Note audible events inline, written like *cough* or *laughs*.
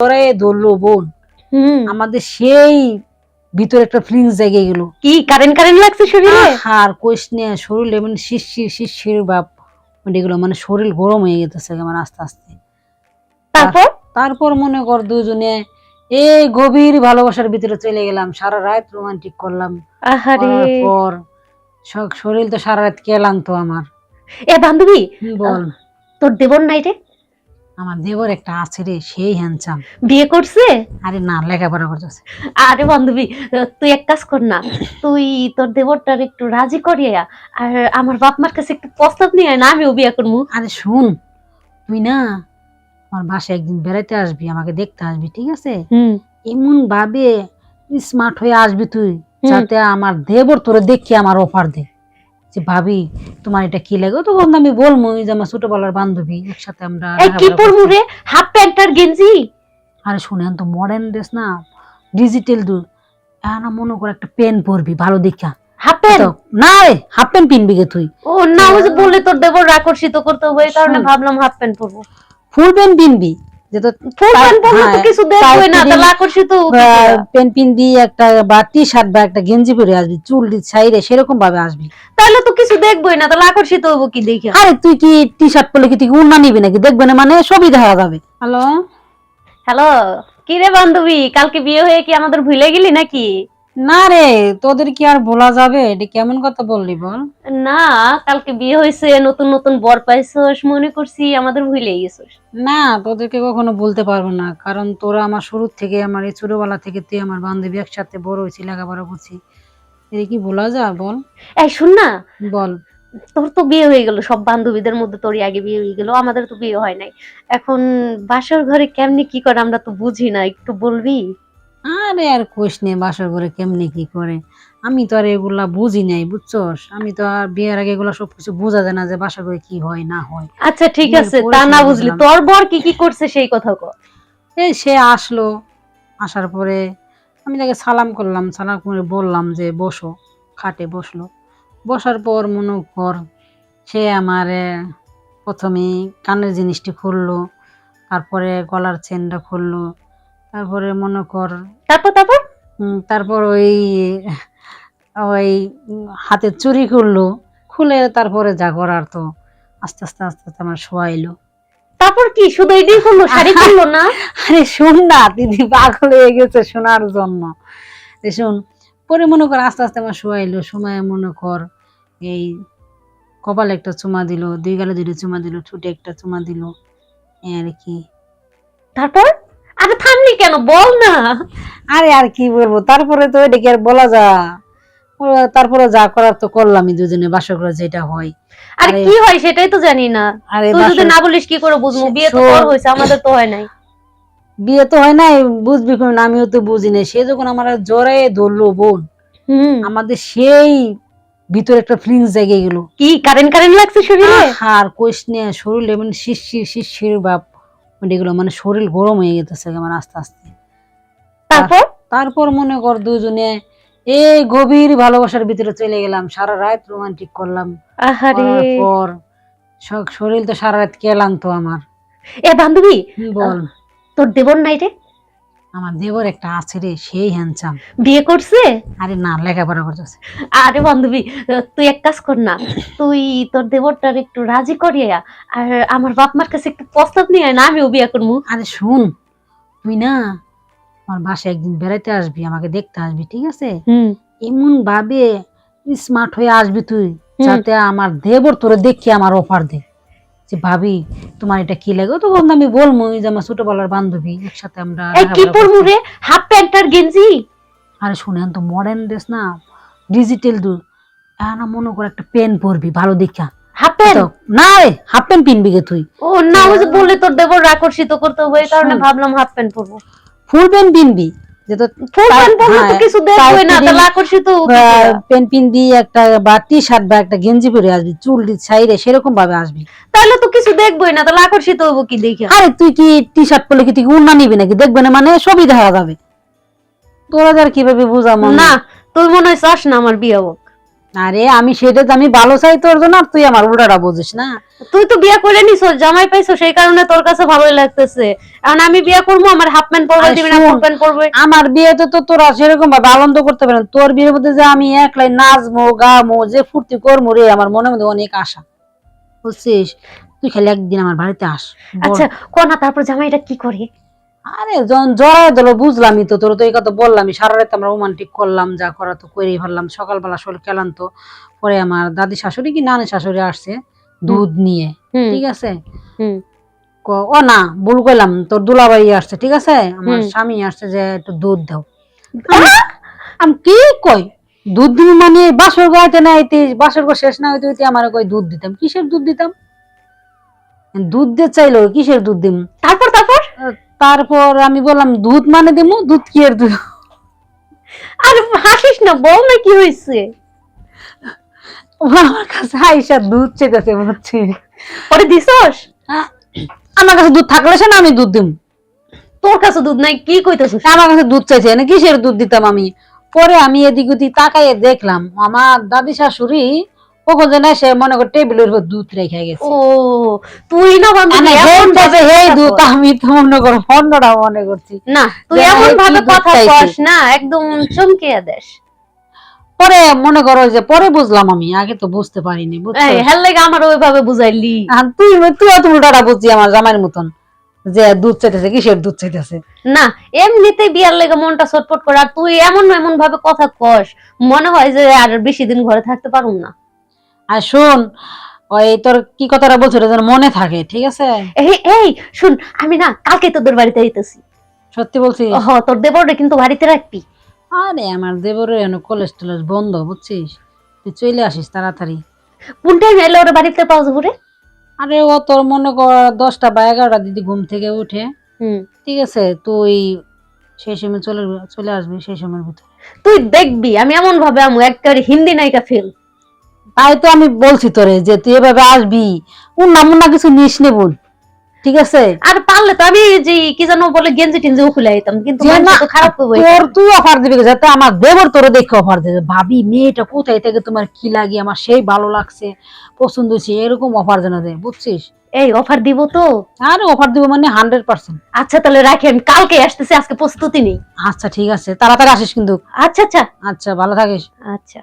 ধরে ধরলো বোন। হুম। আমাদের সেই ভিতরে একটা ফিলিংস জায়গায় গেল। কি কারেন্ট কারেন্ট লাগছে শরীরে? আর কোষ নিয়ে শরীর এমন শিরশির শিরশির বাপ এগুলো মানে শরীর গরম হয়ে গেতেছে মানে আস্তে আস্তে। তারপর? তারপর মনে কর দুজনে এই গভীর ভালোবাসার ভিতরে চলে গেলাম। সারা রাত রোমান্টিক করলাম। আহারে। পর শরীর তো সারা রাত কেলাম তো আমার। এ বান্ধবী বল। তোর দেবর নাই রে? আমার দেবর একটা আছে রে সেই হ্যান্ডসাম বিয়ে করছে? আরে না লেখাপড়া করতেছে। আরে বান্ধবী তুই এক কাজ কর না তুই তোর দেবরটার একটু রাজি করিয়া আর আমার বাপ মার কাছে একটু প্রস্তাব নিয়ে না আমিও বিয়ে করব। আরে শুন তুই না আমার বাসায় একদিন বেড়াইতে আসবি আমাকে দেখতে আসবি ঠিক আছে? হুম। এমন ভাবে স্মার্ট হয়ে আসবি তুই যাতে আমার দেবর তোরে দেখি আমার অফার দে। যে ভাবি তোমার এটা কি লাগে? তো বন্ধু আমি বলব যে আমার ছোটবেলার বান্ধবী একসাথে আমরা এই কি পরবো রে? হাফ প্যান্ট আর গেঞ্জি? আরে শুনে তো মডার্ন ড্রেস না ডিজিটাল দু না মনে করে একটা পেন পরবি ভালো দেখা। Half pant? না রে হাফ প্যান্ট পিনবি গে তুই। ও না ওই যে বললে তোর দেবর আকর্ষিত করতে হবে এই কারণে ভাবলাম হাফ প্যান্ট পরবো। ফুল প্যান্ট পিনবি। হ্যাঁ, একটা বা টি শার্ট বা একটা গেঞ্জি পরে আসবি চুল ছাইরে সেরকম ভাবে আসবি। তাহলে তো কিছু দেখবোই না তাহলে আকর্ষিত হব কি দেখে? আরে তুই কি টি শার্ট পরলে কি তুই উন্না নিবি নাকি? দেখবে না মানে সবই দেখা যাবে। হ্যালো? হ্যালো? কি রে বান্ধবী কালকে বিয়ে হয়ে কি আমাদের ভুলে গেলি নাকি? না রে তোদের কি আর বলা যাবে? এটা কেমন কথা বললি বল? না কালকে বিয়ে হয়েছে নতুন নতুন বর পাইছস মনে করছি আমাদের ভুলে গেছস। না তোদেরকে কখনো বলতে পারব না কারণ তোরা আমার শুরু থেকে আমার এই ছোটবেলা থেকে তুই আমার বান্ধবী একসাথে বড় হয়েছি লেখাপড়া করছি। এটা কি বলা যায় বল? এই শুন না। বল। তোর তো বিয়ে হয়ে গেল সব বান্ধবীদের মধ্যে তোরই আগে বিয়ে হয়ে গেল আমাদের তো বিয়ে হয় নাই। এখন বাসার ঘরে কেমনি কি করে আমরা তো বুঝি না একটু বলবি? আরে আর কোষ নে বাসর করে কেমনি কি করে? আমি তো আর এগুলা বুঝি নাই বুঝছস? আমি তো আর বিয়ের আগে এগুলা সবকিছু বোঝা যায় না যে বাসা করে কি হয় না হয়। আচ্ছা ঠিক আছে তা না বুঝলি। তোর বর কি কি করছে সেই কথা কর। এই সে আসলো আসার পরে আমি তাকে সালাম করলাম সালাম করে বললাম যে বসো খাটে বসল। বসার পর মনে কর সে আমার প্রথমে কানের জিনিসটি খুললো তারপরে গলার চেনটা খুললো তারপরে মনে কর তারপর তারপর? তারপর ওই ওই হাতের চুরি করল খুলে তারপরে যা করার তো আস্তে আস্তে আস্তে আস্তে আমার শোয়াইলো। তারপর কি? শুধু এটাই করল? শাড়ি খুললো না? *laughs* আরে শোন না দিদি পাগল হয়ে গেছে শোনার জন্য। শোন পরে মনে কর আস্তে আস্তে আমার শোয়াইলো সময় মনে কর এই কপালে একটা চুমা দিল দুই গালে দুটো চুমা দিল ঠুটে একটা চুমা দিল আর কি। তারপর? আরে থামলি কেন? বল না। আরে আর কি বলব? তারপরে তো এটা কি আর বলা যা। তারপরে যা করার তো করলামই দুজনে করে যেটা হয়। আরে কি হয় সেটাই তো জানি না। আরে তুই যদি না বলিস কি করে বুঝব? বিয়ে তো। তোর হয়েছে আমাদের তো হয় নাই। বিয়ে তো হয় নাই বুঝবি কোন আমিও তো বুঝি না সে যখন আমার জোরে ধরলো বোন হুম। আমাদের সেই ভিতরে একটা ফিলিংস জেগে গেল। কি কারেন্ট কারেন্ট লাগছে শরীরে? আর কোষ নিয়ে শরীর এমন শিরশির শিরশির বাপ এগুলো মানে শরীর গরম হয়ে গেতেছে মানে আস্তে আস্তে। তারপর? তারপর মনে কর দুজনে এই গভীর ভালোবাসার ভিতরে চলে গেলাম সারা রাত রোমান্টিক করলাম। আহারে। পর শরীর তো সারা রাত কেলান তো আমার। এ বান্ধবী বল। তোর দেবর নাই রে? আমার দেবর একটা আছে রে সেই হ্যান্ডসাম বিয়ে করছে? আরে না লেখাপড়া করতেছে। আরে বান্ধবী তুই এক কাজ কর না তুই তোর দেবরটার একটু রাজি করিয়া আর আমার বাপ মার কাছে একটু প্রস্তাব নিয়ে না আমিও বিয়ে করব আরে শুন তুই না আমার বাসায় একদিন বেড়াইতে আসবি আমাকে দেখতে আসবি ঠিক আছে? এমন ভাবে স্মার্ট হয়ে আসবি তুই যাতে আমার দেবর তোরে দেখি আমার অফার দে। যে ভাবি তোমার এটা কি লাগে? তো আমি বলব যে আমার ছোটবেলার বান্ধবী একসাথে আমরা কি পরবো রে? হাফ প্যান্ট আর গেঞ্জি? আরে শুনেন তো মডার্ন ড্রেস না ডিজিটাল দু না মনে করে একটা পেন পরবি ভালো দেখা। Half pant? না রে হাফ প্যান্ট পিনবি গে তুই। ও না ওই যে বললে তোর দেবর আকর্ষিত করতে হবে এই কারণে ভাবলাম হাফ প্যান্ট পরবো। ফুল প্যান্ট পিনবি। হ্যাঁ, একটা বা টি শার্ট বা একটা গেঞ্জি পরে আসবি চুল ছাইরে সেরকম ভাবে আসবি। তাহলে তো কিছু দেখবই না তাহলে আকর্ষিত হব কি দেখি। আরে তুই কি টি শার্ট পরলে কি তুই উন্না নিবি নাকি? দেখবে না মানে সবই দেখা যাবে। তোরা যার কীভাবে বুঝাম না তুই মনে হয় চাস না আমার বিয়ে হোক? আরে আমি সেটা তো আমি ভালো চাই তোর জন্য আর তুই আমার উল্টাটা বুঝিস না। তুই তো বিয়ে করে নিছ জামাই পাইছো সেই কারণে তোর কাছে ভালোই লাগতেছে। এখন আমি বিয়ে করব আমার হাফ প্যান্ট পরবে দিবি না ফুল প্যান্ট পরবে। আমার বিয়েতে তো তোরা সেরকম ভাবে আনন্দ করতে পারেন তোর বিয়ের মধ্যে যে আমি একলাই নাচবো গামো যে ফুর্তি করব রে আমার মনের মধ্যে অনেক আশা। বুঝছিস? তুই খালি একদিন আমার বাড়িতে আস। আচ্ছা কোনা তারপর জামাইটা কি করে? আরে যখন জড়াই দিল বুঝলামই তো তোর তো এই কথা বললামই। সারা রাত আমরা রোমান্টিক করলাম যা করা তো করেই ফেললাম। সকালবেলা শরীর ক্লান্ত পরে আমার দাদি শাশুড়ি কি নানি শাশুড়ি আসছে দুধ নিয়ে ঠিক আছে? ও না ভুল কইলাম তোর দুলাবাই আসছে ঠিক আছে? আমার স্বামী আসছে যে একটু দুধ দাও। আমি- আমি কি কই? দুধ দিবি মানে বাসর গাইতে না হইতে বাসর গো শেষ না হইতে হইতে আমার কই দুধ দিতাম? কিসের দুধ দিতাম? দুধ দিয়ে চাইলো কিসের দুধ দিম? তারপর তারপর? তারপর আমি বললাম দুধ মানে দিমু? দুধ কি এর দুধ আর হাসিস না বল না কি হয়েছে। ও আমার কাছে আইসা দুধ চেতেছে বুঝছি। পরে দিছস? আমার কাছে দুধ থাকলে সে না আমি দুধ দিম। তোর কাছে দুধ নাই কি কইতেছিস? আমার কাছে দুধ চাইছে না কিসের দুধ দিতাম আমি? পরে আমি এদিক ওদিক তাকাইয়ে দেখলাম আমার দাদি শাশুড়ি কখন যেন সে মনে করে টেবিলের উপর দুধ রেখে গেছে। ও তুই না বান্ধবী এমন ভাবে ভাবে হে দুধ আমি তো মনে করো অন্যটা মনে করছি। না তুই এমন ভাবে কথা কস না একদম চমকিয়ে দেশ পরে মনে করো যে পরে বুঝলাম আমি আগে তো বুঝতে পারিনি বুঝছ? এই লাগে আমার ওইভাবে বুঝাইলি। তুই তুই তো উল্টাটা বুঝছি আমার জামাইয়ের মতন যে দুধ চাইতেছে কিসের দুধ চাইতেছে? না এমনিতে বিয়ার লেগে মনটা ছটফট করে আর তুই এমন এমন ভাবে কথা কস মনে হয় যে আর বেশি দিন ঘরে থাকতে পারুম না। আর শোন ওই তোর কি কথাটা বলছো যেন মনে থাকে ঠিক আছে? এই এই শুন আমি না কালকে তোদের বাড়িতে আইতেছি। সত্যি বলছি? হ তোর দেবরটা কিন্তু বাড়িতে রাখবি। আরে আমার দেবরের এনে কলেজ টলেজ বন্ধ বুঝছিস? তুই চলে আসিস তাড়াতাড়ি। কোন টাইমে এলে ওরা বাড়িতে পাওয়া যাব রে? আরে ও তোর মনে কর দশটা বা এগারোটা দিদি ঘুম থেকে উঠে। হুম। ঠিক আছে তুই সেই সময় চলে চলে আসবি সেই সময়ের ভিতরে। তুই দেখবি আমি এমন ভাবে আমু একবারে হিন্দি নায়িকা ফিল তাই তো আমি বলছি তোরে যে তুই এভাবে আসবি। উন্না মুন্না কিছু নিস নে বোন। ঠিক আছে? আর পারলে তো আমি যে কি জানো বলে গেঞ্জি টেঞ্জি খুলে আইতাম কিন্তু না, তো খারাপ তোর তুই অফার দিবি যাতে আমার দেবর তোরে দেখে অফার দেবে ভাবি মেয়েটা কোথায় থেকে তোমার কি লাগে? আমার সেই ভালো লাগছে পছন্দ হয়েছে এরকম অফার যেন দেয় বুঝছিস? এই অফার দিব তো। আর অফার দিব মানে হান্ড্রেড পার্সেন্ট আচ্ছা তাহলে রাখি আমি কালকে আসতেছি আজকে প্রস্তুতি নেই। আচ্ছা ঠিক আছে তাড়াতাড়ি আসিস কিন্তু। আচ্ছা আচ্ছা। আচ্ছা ভালো থাকিস। আচ্ছা।